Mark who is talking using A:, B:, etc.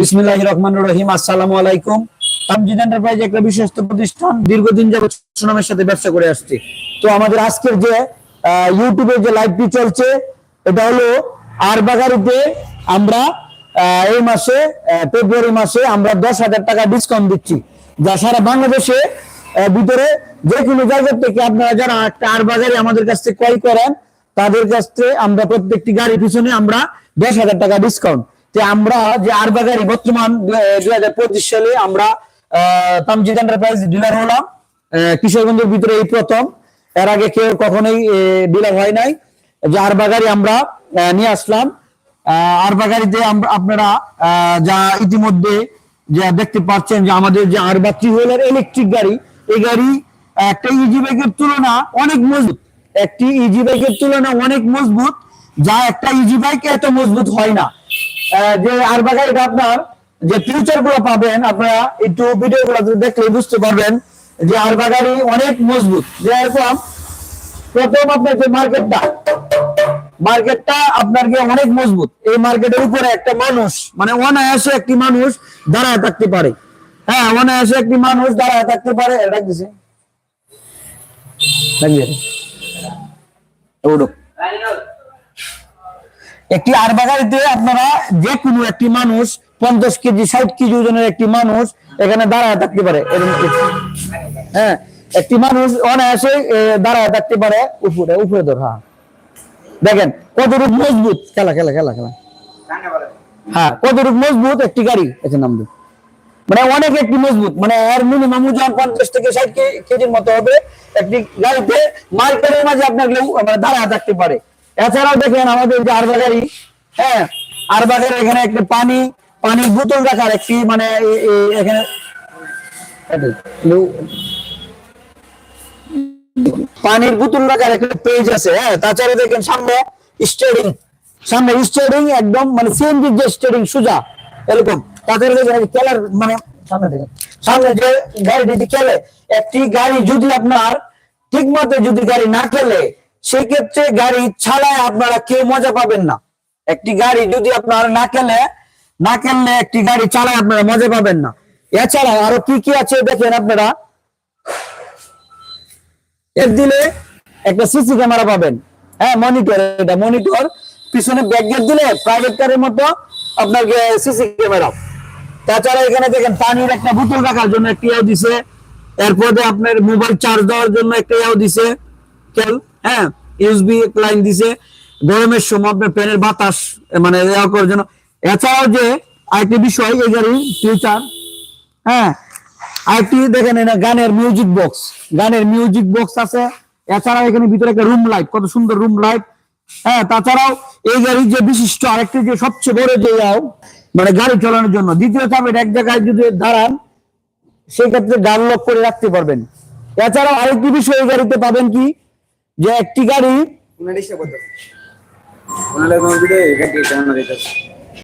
A: বিসমিল্লাহ রহমান রহিম, আসসালামু আলাইকুম। তামজিদ এন্টারপ্রাইজ একটা বিশ্বস্ত প্রতিষ্ঠান, দীর্ঘদিন যাবত সুনামের সাথে ব্যবসা করে আসছে। তো আমাদের আজকের যে ইউটিউবে যে লাইভটি চলছে, এটা হলো আর বাগারিতে আমরা এই মাসে ফেব্রুয়ারি মাসে আমরা দশ হাজার টাকা ডিসকাউন্ট দিচ্ছি। যা সারা বাংলাদেশে ভিতরে যে কোনো জায়গা থেকে আপনারা যারা আর বাজারে আমাদের কাছ থেকে ক্রয় করেন, তাদের কাছ থেকে আমরা প্রত্যেকটি গাড়ির পিছনে আমরা দশ হাজার টাকা ডিসকাউন্ট যে আমরা যে আর বাজারে বর্তমান দুই হাজার পঁচিশ সালে আমরা তামজিদ এন্টারপ্রাইজ ডিলার হলাম। কিশোরগঞ্জের ভিতরে এই প্রথম। এর আগে কেউ কখনোই ডিলার হয় নাই। যে আর বাগারি আমরা নিয়ে আসলাম। আহ, আর বাগারিতে আমরা আপনারা যা ইতিমধ্যে যা দেখতে পাচ্ছেন যে আমাদের যে আর বা হুইলার ইলেকট্রিক গাড়ি এই গাড়ি একটা ইজি বাইকের তুলনা অনেক মজবুত। একটি ইজি বাইকের তুলনা অনেক মজবুত যা একটা ইজি বাইক এত মজবুত হয় না। যে আর বা গাড়িটা আপনার, যে ফিউচারগুলো পাবেন, আপনারা একটু ভিডিও গুলো দেখলে বুঝতে পারবেন যে আর গাড়ি অনেক মজবুত। যে এরকম প্রথম আপনার যে মার্কেটটা মার্কেটটা আপনার গিয়ে অনেক মজবুত। এই মার্কেটের উপরে একটা মানুষ মানে অনায়াসে একটি মানুষ দাঁড়ায় থাকতে পারে। হ্যাঁ অনায়াসে একটি মানুষ দাঁড়ায় থাকতে পারে। এটা দিছে একটি আরবা গাড়িতে আপনারা যে কোনো একটি মানুষ, পঞ্চাশ কেজি, ষাট কেজি ওজনের একটি মানুষ এখানে দাঁড়ায় থাকতে পারে। হ্যাঁ একটি মানুষ অনায়াসে দাঁড়ায় থাকতে পারে উপরে উপরে ধর হ্যাঁ। দেখেন, কতটুকু মজবুত, খেলা খেলা খেলা খেলা। হ্যাঁ কতটুকু মজবুত একটি গাড়ি এটার নাম মানে অনেক একটি মজবুত মানে এর মিনিমাম ওজন পঞ্চাশ থেকে ষাট কেজির মতো হবে। একটি গাড়িতে মার্কেটের মাঝে আপনার মানে দাঁড়া থাকতে পারে। এছাড়াও দেখেন আমাদের যে আরবা গাড়ি হ্যাঁ আরবা গাড়ি এখানে একটা পানি পানির বোতল রাখার একটি মানে এখানে পানির বোতল রাখার একটা পেজ আছে হ্যাঁ তাছাড়া দেখেন সামনে স্টেডিং সামনে স্টেডিং একদম মানে সিএনজি যে স্টিয়ারিং সোজা, এরকম তাদের খেলার মানে সামনে দেখেন, সামনে যে গাড়িটি যে খেলে, একটি গাড়ি যদি আপনার ঠিক মতো যদি গাড়ি না খেলে সেই ক্ষেত্রে গাড়ি ছাড়ায় আপনারা কেউ মজা পাবেন না। একটি গাড়ি যদি আপনার না খেলে না খেললে একটি গাড়ি চালায় আপনারা মজা পাবেন না। এছাড়াও আরও কি কি আছে দেখেন আপনারা? এর দিলে একটা সিসি ক্যামেরা পাবেন। হ্যাঁ মনিটর, এটা মনিটর। পিছনে ব্যাক গেট দিলে প্রাইভেট কারের মতো আপনার সিসি ক্যামেরা। তাছাড়া এখানে দেখেন পানির একটা বোতল রাখার জন্য একটা ইয়াও দিছে। এরপরে আপনার মোবাইল চার্জ দেওয়ার জন্য একটা ইয়াও দিছে। কেল হ্যাঁ ইউএসবি লাইন দিছে, গরমের সময় আপনার ফ্যানের বাতাস মানে ইয়া করার জন্য। এছাড়াও যে আরেকটি বিষয়, এই গাড়ি ফিউচার হ্যাঁ আরেকটি দেখেন এটা গানের মিউজিক বক্স গানের মিউজিক বক্স আছে। এছাড়াও এখানে ভিতরে একটা রুম লাইট কত সুন্দর রুম লাইট হ্যাঁ তাছাড়াও এই গাড়ির যে বিশিষ্ট আরেকটি যে সবচেয়ে বড় যে মানে গাড়ি চালানোর জন্য দ্বিতীয় চাপের এক জায়গায় যদি দাঁড়ান, সেই ক্ষেত্রে গান লক করে রাখতে পারবেন। এছাড়াও আরেকটি বিষয় এই গাড়িতে পাবেন কি? যে একটি গাড়ি